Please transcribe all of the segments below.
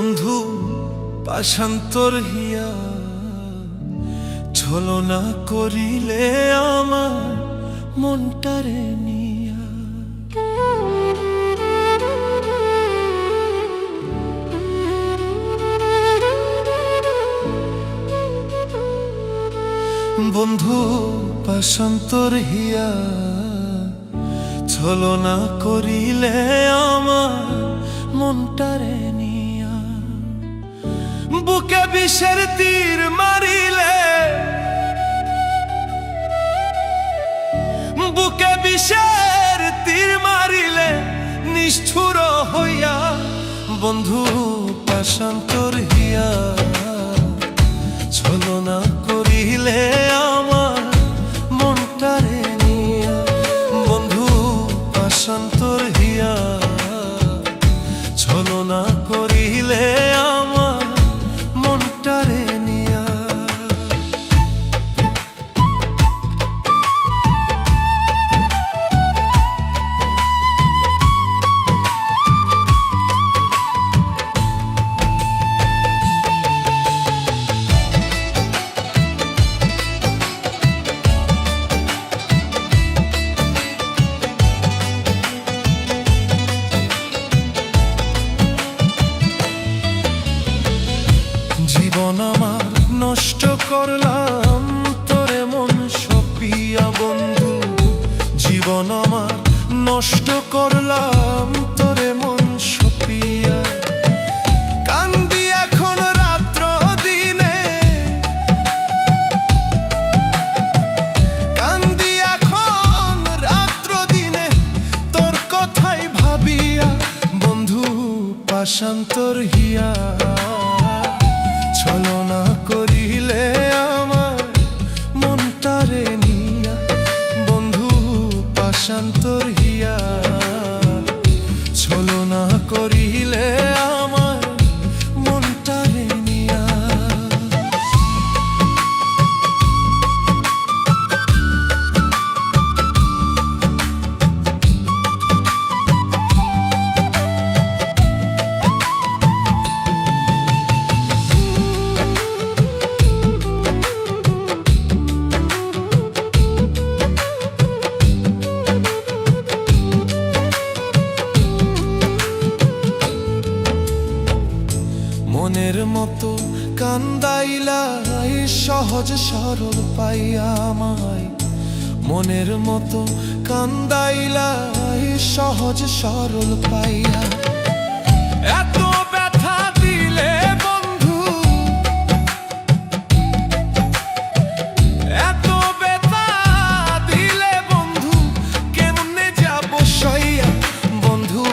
বন্ধু, পাশান্তর হিয়া। ছলনা করিলে আমার মনটারে নিয়া। বন্ধু, পাশান্তর হিয়া। ছলনা করিলে আমার মনটারে নিয়া। বুকে বিষের তীর মারিলে বুকে বিষের তীর মারিলে নিষ্ঠুর হইয়া বন্ধু পাশান্তর হিয়া। ছলনা করিলে আমার মনটারে নিয়া। বন্ধু পাশান্তর হিয়া। ছলনা জীবন আমার নষ্ট করলাম, তোরে মন সপিয়া বন্ধু। জীবন আমার নষ্ট করলাম, তোরে মন সপিয়া। কান্দি এখন রাত্র দিনে। কান্দি এখন রাত্র দিনে, তোর কথাই ভাবিয়া, বন্ধু পাশান্তর হিয়া। মতো কান্দাইলা এই সহজ সরল পাইয়া মনের মতো কান্দাইলা এই সহজ সরল পাইয়া। এত ব্যথা দিলে বন্ধু, এত ব্যথা দিলে বন্ধু, কেমনে যাব সইয়া? বন্ধু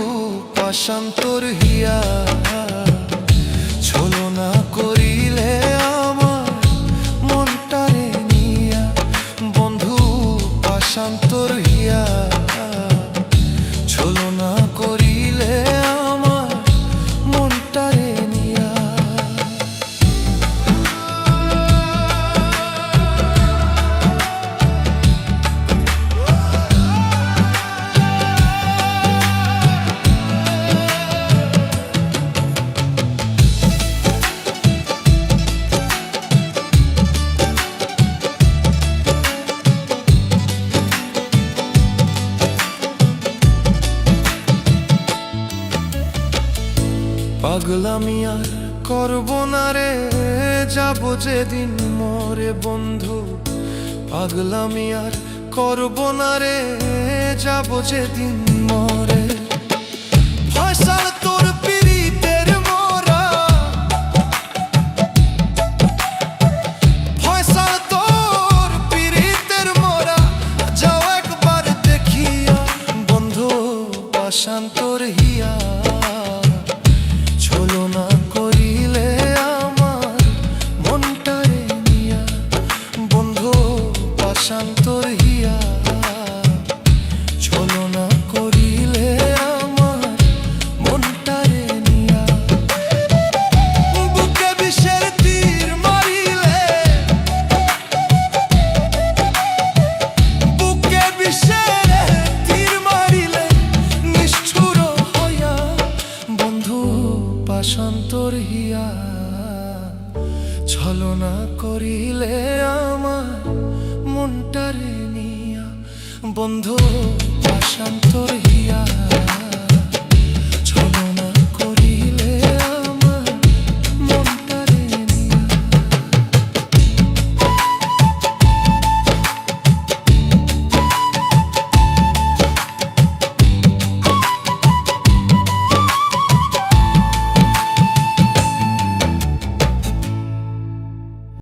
পাশান্তর হিয়া। পাশান্তর হিয়া পাগলামি আর করব না রে, যাব যেদিন মরে বন্ধু। পাগলামি আর করব না রে, যাব যেদিন মরে। ফয়সাল দিয়া ছলনা করিলে আমার মনটারে নিয়া বন্ধু বাসান্তর হিয়া